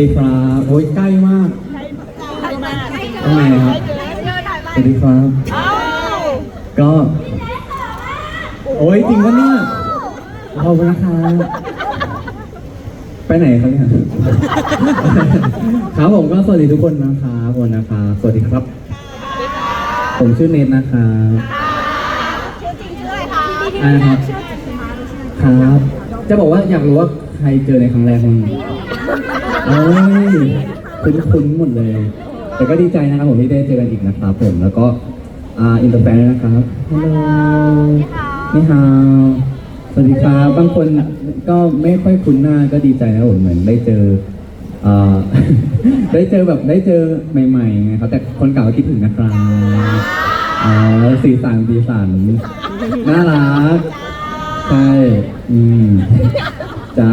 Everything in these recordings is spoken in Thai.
ดีครับ โอ้ยใกล้มากตรงไหนครับสวัสดีครับ ก็โอ้ยจริงปะเนี่ยขอบคุณนะครับไปไหนครับเนี่ยครับผมก็สวัสดีทุกคนนะครับทุกคนนะครับ สวัสดีครับ ผมชื่อเนทนะครับชื่อจริงชื่ออะไรคะอ่าครับครับ จะบอกว่าอยากรู้ว่าใครเจอในครั้งแรกมั้าง เอ้ยคุ้นคุ้นๆหมดเลย แต่ก็ดีใจนะครับผมที่ได้เจอกันอีกนะครับผม แล้วก็อ่าอินเตอร์แฟนนะครับ ฮัลโหลนี่ฮาวสวัสดีครับ บางคนก็ไม่ค่อยคุ้นหน้าก็ดีใจนะครับผมเหมือนได้เจออ่า ได้เจอแบบได้เจอใหม่ๆไงครับ แต่คนเก่าก็คิดถึงนะครับอ๋อสีสันสีสันน่ารัก ใช่ อืม จ้า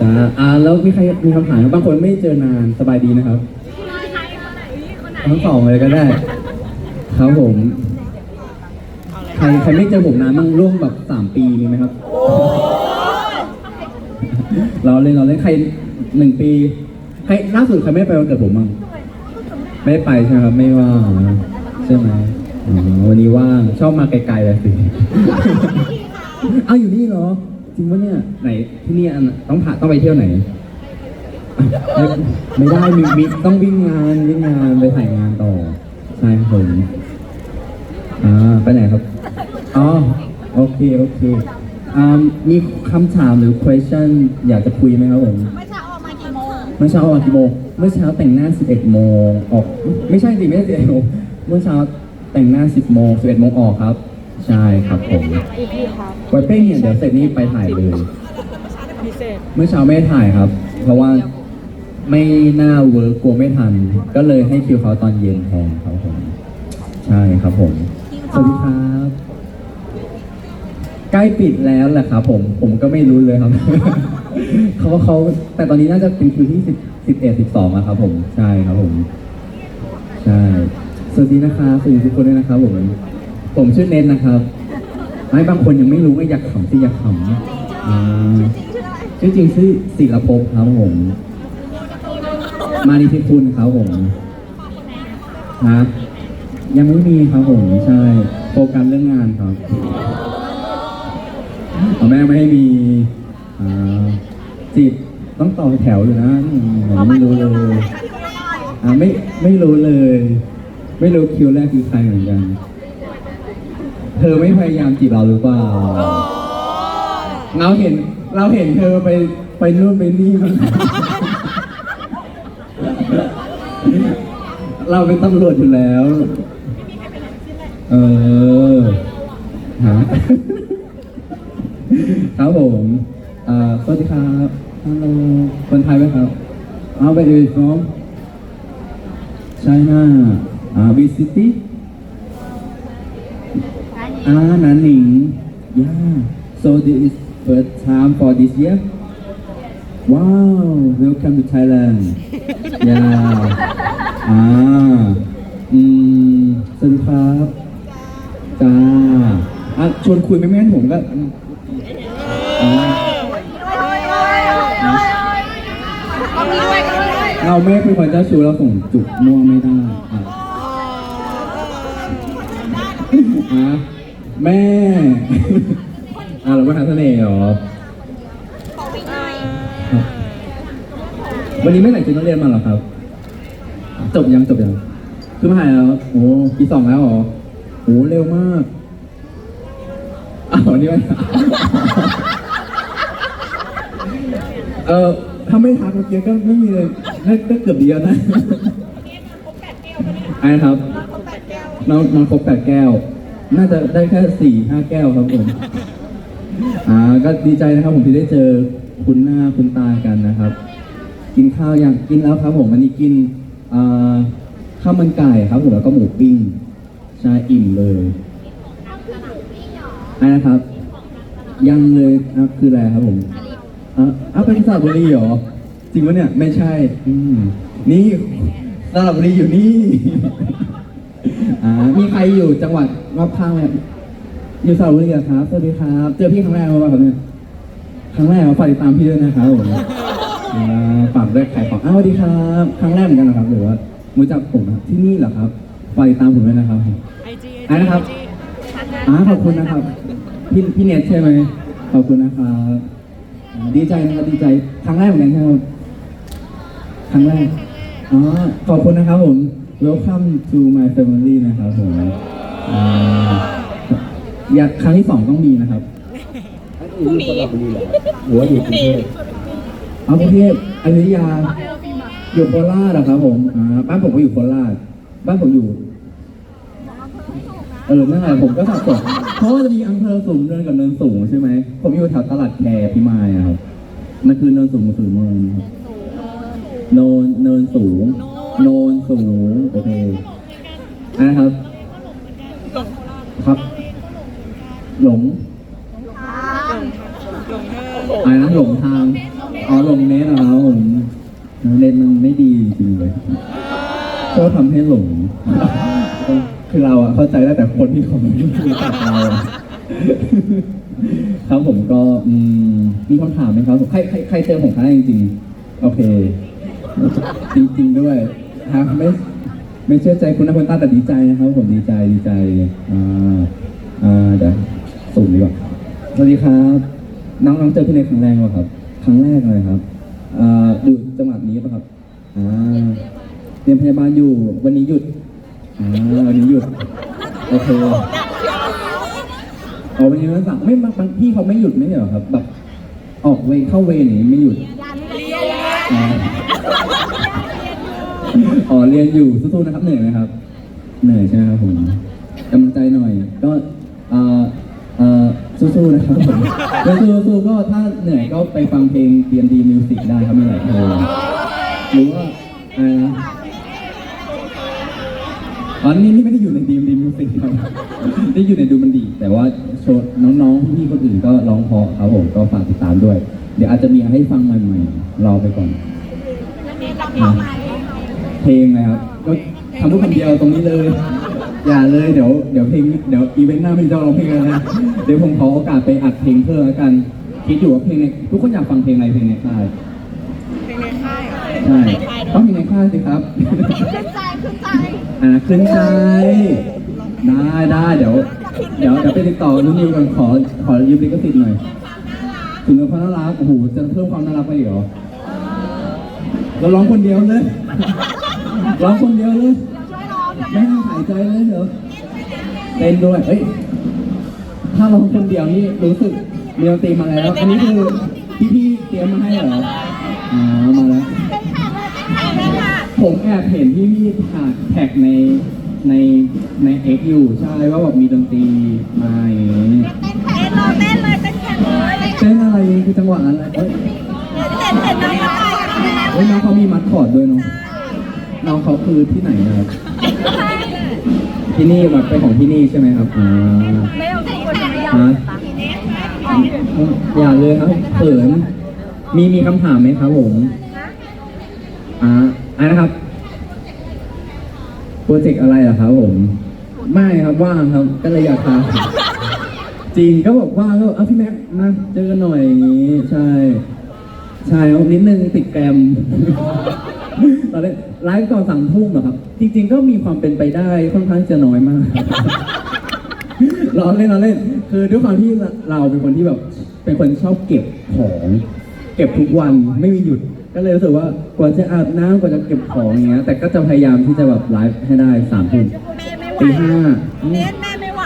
จ้าอ่าแล้วมีใครมีคำถามไหมบางคนไม่เจอนานสบายดีนะครับทั้งสองเลยก็ได้ครับผม ใครใครไม่เจอผมนานมั่งร่วมแบบสามปีมีไหมครับเราเล่นเราเล่นใครหนึ่งปี ใครล่าสุดใครไม่ไปวันเกิดผมมั่งไม่ไปใช่ไหมครับไม่ว่างใช่ไหมอ๋อวันนี้ว่างชอบมาไกลๆเลยสิ เอาอยู่นี่เหรอ ริงปะเนี่ยไหนที่นี่อันต้องผ่านต้องไปเที่ยวไหนอะไม่ไม่ได้มีมีต้องวิ่งงานวิ่งงานไปถ่ายงานต่อใช่ครับผมอ่าไปไหนครับอ๋อโอเคโอเคอ่ามีคำถามหรือ question อยากจะคุยไหมครับผมเมื่อเช้าออกมากี่โมงเมื่อเช้าออกกี่โมงเมื่อเช้าแต่งหน้า 11 โมงออก ไม่ใช่สิไม่ใช่11โมงเมื่อเช้าแต่งหน้า 10 โมง 11 โมงออกครับ ใช่ครับผมไวเป้งเนี่ยเดี๋ยวเสร็จนี้ไปถ่ายเลยเมื่อเช้าไม่ได้ถ่ายครับ เพราะว่าไม่น่าเวิร์กกลัวไม่ทัน ก็เลยให้คิวเขาตอนเย็นแทนครับผม ใช่ครับผม สวัสดีครับ ใกล้ปิดแล้วแหละครับผม ผมก็ไม่รู้เลยครับ เขาเขาแต่ตอนนี้น่าจะเป็นคิวที่สิบสิบเอ็ดสิบสองอะครับผม ใช่ครับผม ใช่ สวัสดีนะครับสวัสดีทุกคนด้วยนะครับผม ผมชื่อเนทนะครับ ไม่บางคนยังไม่รู้ว่าอยากขำที่อยากขำอ่าชื่อจริงชื่อศิลภพครับผม มานิธิคุณครับผมฮะยังไม่มีครับผมใช่โฟกัสเรื่องงานครับเอาแม่ไม่ให้มีอ่าจีบต้องต่อแถวอยู่นะอืมไม่รู้เลยอ่าไม่ไม่รู้เลย ไม่รู้คิวแรกคือใครเหมือนกัน เธอไม่พยายามจีบเราหรือเปล่า เราเห็นเราเห็นเธอไปไปนู่นไปนี่มัน เราเป็นตำรวจอยู่แล้ว เออฮะครับผมอ่าสวัสดีครับฮัลโหลคนไทยไหมครับเอาไปดูฟอม China อ่า V City อ่านันหนิง yeah so this is first time for this year wow welcome to Thailand yeah อ่าอืมสวัสดีครับจ้าอะชวนคุยไหมไม่งั้นผมก็อ่าเราไม่เป็นคนเจ้าชู้เราส่งจุกมั่วไม่ได้อะอะ แม่อะเราไม่หาเสน่ห์เหรอ วันนี้ไม่แต่งชุดนักเรียนมาเหรอครับ จบยังจบยังคือมาหายแล้วโอ้ปีสองแล้วเหรอโอ้เร็วมากอ้าวนี่มันเออถ้าไม่ทักเมื่อกี้ก็ไม่มีเลยน่าก็เกือบเดีแล้วนะไอ้นะครับ น้องน้องครบแปดแก้ว น่าจะได้แค่สี่ห้าแก้วครับผมอ่าก็ดีใจนะครับผมที่ได้เจอคุณหน้าคุณตากันนะครับ กินข้าวยังกินแล้วครับผมวันนี้กินอ่าข้าวมันไก่ครับผมแล้วก็หมูปิ้งใช่อิ่มเลยไอ้นะครับ ยังเลยอะคืออะไรครับผมอะอ้าวเป็นสระบุรีเหรอจริงปะเนี่ยไม่ใช่ อืมนี่สระบุรีอยู่นี่ อ่ามีใครอยู่จังหวัดรอบข้างไหมอยู่สระบุรีเหรอครับสวัสดีครับ เจอพี่ครั้งแรกไหมครับเนี่ยครั้งแรกฝากติดตามพี่ด้วยนะครับผมอ่าฝากด้วยขายของอ้าวสวัสดีครับ ครั้งแรกเหมือนกันนะครับหรือว่ารู้จักผมนะครับที่นี่เหรอครับฝากติดตามผมด้วยนะครับไอจีอะนะครับอ่าขอบคุณนะครับพี่พี่เน็ตใช่ไหมขอบคุณนะครับอ่าดีใจนะครับดีใจครั้งแรกเหมือนกันใช่ไหมครับครั้งแรกอ๋อขอบคุณนะครับผม welcome to my family นะครับผมอ่าอยากครั้งที่สองต้องมีนะครับ พรุ่งนี้หรือว่าอยู่กรุงเทพเอากรุงเทพอยุธยาอยู่โคราชเหรอครับผมอ่าบ้านผมก็อยู่โคราชบ้านผมอยู่เออนั่นแหละผมก็สับสนเพราะว่าจะมีอำเภอสูงเนินกับเนินสูงใช่ไหมผมอยู่แถวตลาดแคพิมายอะครับมันคือเนินสูงกับสูงเนินครับโนนเนินสูง โน นสูงโอเคอะนะครับ ครับ หลงอะไรนะหลงทางอ๋อหลงเน็ตเหรอครับผมเน็ตมันไม่ดีจริงๆเลยชอบทำให้หลง คือเราอะเข้าใจได้แต่คนที่เขาไม่รู้จักเราอะครับผมก็อืมมีคำถามไหมครับใครใครใครเจอผมครั้งแรกจริงๆโอเค จริงๆด้วย ฮะไม่ไม่เชื่อใจคุณนะคุณตาแต่ดีใจนะครับ ผมดีใจดีใจอ่าอ่าเดี๋ยวสูงดีกว่าสวัสดีครับน้องน้องเจอพี่ในครั้งแรกเหรอครับ ครั้งแรกเลยครับอ่าอยู่จังหวัดนี้ปะครับอ่าเรียนพยาบาลอยู่วันนี้หยุดอ่าวันนี้หยุดโอเคอ๋อวันนี้วันเสาร์ไม่บางบางพี่เขาไม่หยุดไม่ใช่เหรอครับแบบออกเวรเข้าเวรอย่างนี้ไม่หยุดอ๋อ อ๋อเรียนอยู่สู้ๆนะครับเหนื่อยไหมครับ เหนื่อยใช่ไหมครับผมกำลังใจหน่อย ก็เอ่อเอ่อสู้ๆนะครับผมแล้วสู้ๆก็ถ้าเหนื่อยก็ไปฟังเพลง DMD Music ได้ครับมีหลายเพลงหรือว่าอะไรนะอ๋อนี่นี่ไม่ได้อยู่ใน DMD Music ครับนี่อยู่ในดูมันดี แต่ว่าโชว์น้องๆพี่ๆคนอื่นก็ร้องเพราะครับผมก็ฝากติดตามด้วย เดี๋ยวอาจจะมีให้ฟังใหม่ๆรอไปก่อนเราเข้ามา พลงนะครับก็ทำพูดคำเดียวตรงนี้เลย อย่าเลยเดี๋ยวเดี๋ยวเพลงเดี๋ยวอีเวนต์หน้าไม่ได้จะร้องเพลงแล้วนะเดี๋ยวผมขอโอกาสไปอัดเพลงเพิ่มแล้วกันคิดอยู่ว่าเพลงในทุกคนอยากฟังเพลงอะไรเพลงในค่ายเพลงในค่ายเหรอใช่ต้องมีในค่ายสิครับขึ้นใจขึ้นใจอ่าขึ้นใจได้ได้เดี๋ยว เดี๋ยวเดี๋ยวไปติดต่อนุ่นนิวกันขอขอยืมลิขสิทธิ์หน่อยถึงกับความน่ารักโอ้โหจะเพิ่มความน่ารักไปอีกเหรอเราร้องคนเดียวเลย ร้องคนเดียวเลยช่วยร้องไม่ให้หายใจเลยเหรอเต้นด้วยเฮ้ยถ้าร้องคนเดียวนี่รู้สึกมีดนตรีมาแล้ว อันนี้คือพี่พี่ๆเตรียมมาให้เหรออ๋อมาแล้วเป็นแขกเลยเป็นแขกเลยค่ะผมแอบเห็นพี่พี่ถากแท็กในในในเอ็กอยู่ใช่ว่าแบบมีดนตรีมาอย่างนี้เต้นเราเต้นเลยเต้นแขกเลยเต้นอะไรคือจังหวะอะไรเอ้ยเต้นเต้นน้องมาเฮ้ยน้องเขามีมัดคอร์ดด้วยเนาะ น้องเขาคือที่ไหนนะครับ ที่นี่แบบเป็นของที่นี่ใช่ไหมครับอ่าไม่เอาทุกคนไม่เอาฮะอย่าเลยครับเขินมีมีคำถามไหมครับผมอ่าอันนะครับ โปรเจกต์อะไรเหรอครับผม ไม่ครับว่างครับ ก็เลยอยากถามจริงก็บอกว่างก็เอาพี่แม็กมาเจอกันหน่อยอย่างนี้ ใช่ ใช่ครับนิดนึงติดแกรม ตอนแรก ไลฟ์ก่อนสั่งทุ่มเหรอครับ จริง ๆ ก็มีความเป็นไปได้ค่อนข้างจะน้อยมากเราเล่นเราเล่น คือด้วยความที่เราเป็นคนที่แบบ เป็นคนชอบเก็บของ เก็บทุกวันไม่มีหยุด ก็เลยรู้สึกว่ากว่าจะอาบน้ำกว่าจะเก็บของอย่างเงี้ย แต่ก็จะพยายามที่จะแบบไลฟ์ให้ได้สามทุ่มแม่ไม่ไหวตีห้าอืมเน้นแม่ไม่ไหว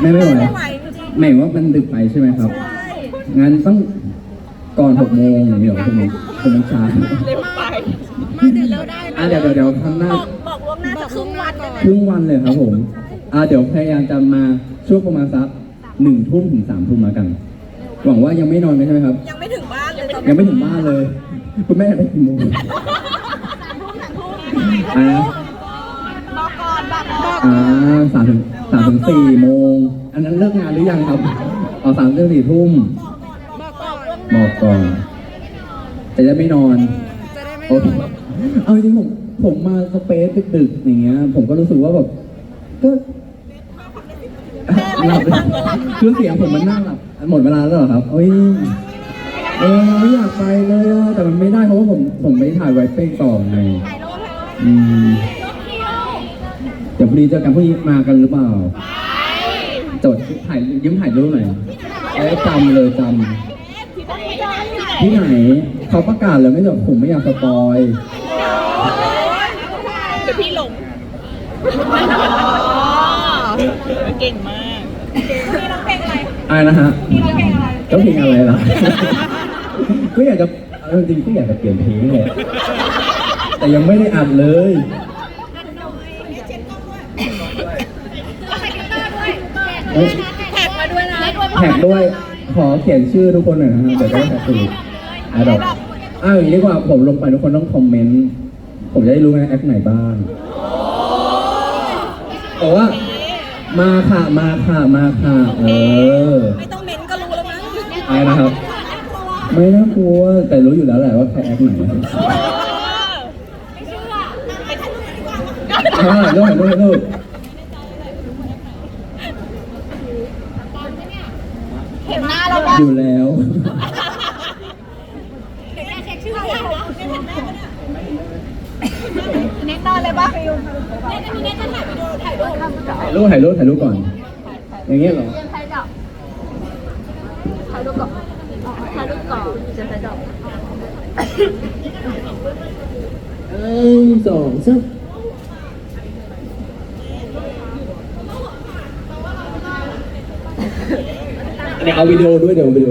แม่ไม่ไหวไม่ไหวจริงหมายว่ามันดึกไปใช่ไหมครับๆใช่งั้นต้องก่อนหกโมงอย่างเงี้ยเหรอหกโมงหกโมงเช้าเร็วไป มาดึกแล้วได้อะเดี๋ยวเดี๋ยวเดี๋ยวทำหน้าบอกบอกล่วงหน้าสักครึ่งวันได้ไหมครึ่งวันเลยครับผมอ่าเดี๋ยวพยายามจะมาช่วงประมาณสักหนึ่งทุ่มถึงสามทุ่มแล้วกัน หวังว่ายังไม่นอนกันใช่ไหมครับ ยังไม่ถึงบ้านเลยตอนยังไม่ถึงบ้านเลย คุณแม่ไปกี่โมงอ่า บอกก่อนบอกก่อนอ่าสามถึงสามถึงสี่โมง อันนั้นเลิกงานหรือยังครับอ๋อสามถึงสี่ทุ่มบอกก่อนบอกก่อนแต่จะไม่นอนจะ ได้ไม่โอเคเอาจริงๆผมผมมาสเปซดึกๆอย่างเงี้ย ผมก็รู้สึกว่าแบบก็หลับคือเสียงผมมันน่าหลับหมดเวลาแล้วเหรอครับเอ้ยเออไม่อยากไปเลยอะแต่มันไม่ได้เพราะว่าผมผมไม่ได้ถ่ายไว้เป้งต่อไงอืมเดี๋ยวพรุ่งนี้เจอกันพรุ่งนี้มากันหรือเปล่าจดถ่ายยิ้มถ่ายรูปหน่อยเอ้ยจำเลยจำ ที่ไหนเขาประกาศแล้วไม่จบผมไม่อยากสปอยเดี๋ยวพี่หลงเก่งมากพี่ร้องเพลงอะไรอะไรนะฮะพี่ร้องเพลงอะไรต้องเพลงอะไรล่ะก็อยากจะเอาจริงๆก็อยากจะเปลี่ยนเพลงแหละแต่ยังไม่ได้อัดเลยเอ้ยแท็กมาด้วยนะแท็กด้วยขอเขียนชื่อทุกคนหน่อยนะฮะเดี๋ยวจะได้แท็กถูก อะดอกอ้าวอย่างนี้ดีกว่าผมลงไปทุกคนต้องคอมเมนต์ ผมจะได้รู้ไงแอคไหนบ้างแต่ว่ามาค่ะมาค่ะมาค่ะ เออ ไม่ต้องเม้นก็รู้แล้วมั้งอะไรนะครับ ไม่น่ากลัวแต่รู้อยู่แล้วแหละว่าใครแอคไหนอ่าถ่ายรูปถ่ายรูปถ่ายรูปเห็นหน้าเราบ้างอยู่แล้ว เน็ตนอนเลย ปะถ่ายรูปถ่ายรูปถ่ายรูปก่อน อย่างเงี้ยเหรอถ่ายรูปก่อนถ่ายรูปก่อนจะถ่ายจับหนึ่งสองสามเดี๋ยวเอาวิดีโอด้วยเดี๋ยวเอาวิดีโอ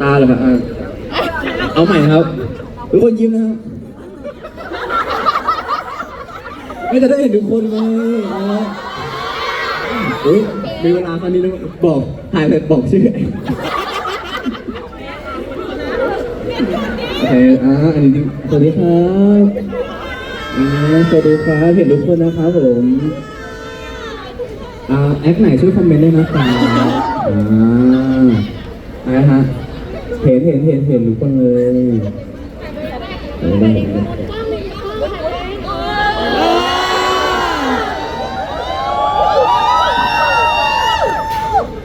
ตาเหรอครับอะเอาใหม่ครับ ทุกคนยิ้มนะครับ ไม่จะได้เห็นทุกคนไงอะเฮ้ยมีเวลาตอนนี้นะบอกถ่ายเสร็จบอกชื่อโอเคอ่าอันนี้จริงสวัสดีครับอ่าสวัสดีครับเห็นทุกคนนะครับผมอ่าแอคไหนช่วยคอมเมนต์ด้วยนะครับอ่าอะไรฮะเห็นเห็นเห็นเห็นทุกคนเลยเห็นเลยเห็นเลย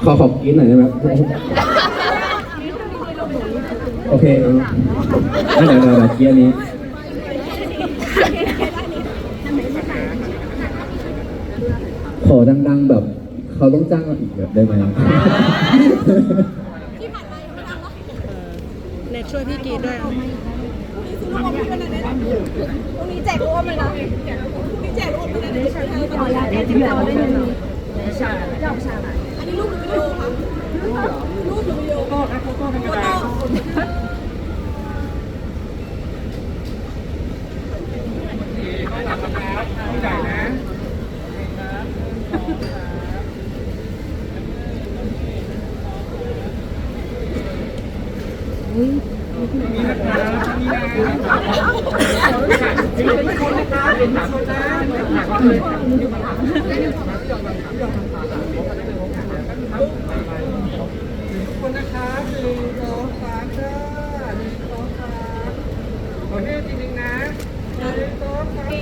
ขอขอบกินหน่อยได้ไหมโอเคเอาอะเดี๋ยวเดี๋ยวเกียร์นี้ขอดังๆแบบเขาต้องจ้างเราอีกแบบได้ไหมเน็ตช่วยพี่กีด้วยอะพรุ่งนี้แจกรวมเลยนะพรุ่งนี้แจกรวมเลยนะ เอายาแจกที่เราได้หนึ่งอันนี้รูปหรือวิดีโอคะรูปหรือวิดีโอโฟโต้โฟโต้คนนะครับหนึ่งสองสามจ้าหนึ่งสองสามขอให้จริงๆนะหนึ่ง สอง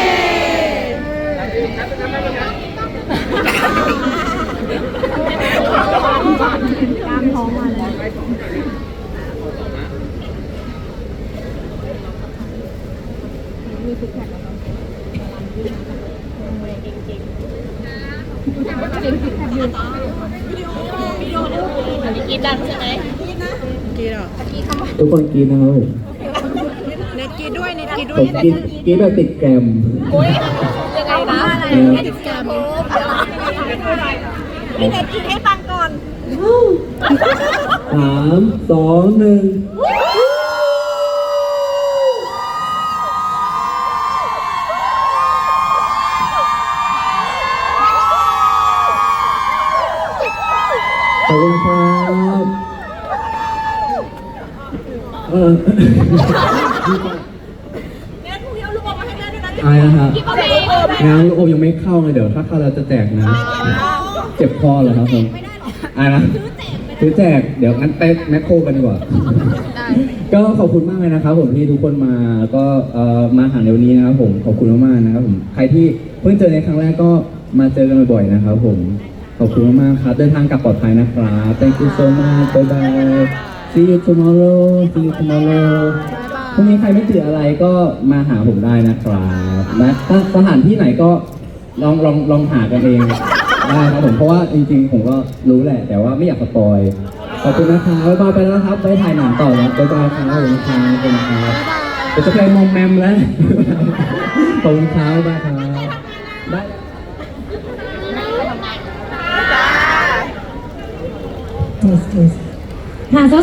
สามจ้าอีกครับจะทำได้ไหมครับกินดังใช่ไหมกรีดเหรอทุกคนกินนะครับผมเน็ต กรีดด้วยเน็ตกรีดด้ผวยมกินกินแบบติดแกรมโอ้ยยังไงนะเออติดแกมพี่เน็ตกินให้ฟังก่อนสามสองหนึ่งขอบคุณครับเออ อะไรนะฮะพี่ก็ไม่ได้เออไม่งานลูกอมยังไม่เข้าเลยเดี๋ยวถ้าเข้าเราจะแจกนะ เจ็บคอเหรอครับผมอะไรนะซื้อแจก เดี๋ยวงั้นไปแมคโครกันดีกว่า ก็ขอบคุณมากเลยนะครับ ผมที่ทุกคนมาก็เอ่อมาหาในวันนี้นะครับผมขอบคุณมากๆนะครับผมใครที่เพิ่งเจอในครั้งแรกก็มาเจอกันบ่อยๆนะครับ ผมขอบคุณมากๆครับเดินทางกลับปลอดภัยนะครับ thank you so much bye bye see you tomorrow see you tomorrow พรุ่งนี้ใครไม่ติดอะไรก็มาหาผมได้นะครับและถ้าสถานที่ไหนก็ลองลองลองหากันเองได้ครับผมเพราะว่าจริงๆ ผมก็รู้แหละ แต่ว่าไม่อยากสปอยขอบคุณนะครับบ๊ายบายไปแล้วนะครับไปถ่ายหนังต่อแล้วบ๊ายบายครับขอบคุณครับขอบคุณครับเดี๋ยวจะไปมอมแมมแล้วขอบคุณครับบ๊ายบายครับได้ค่ะสาว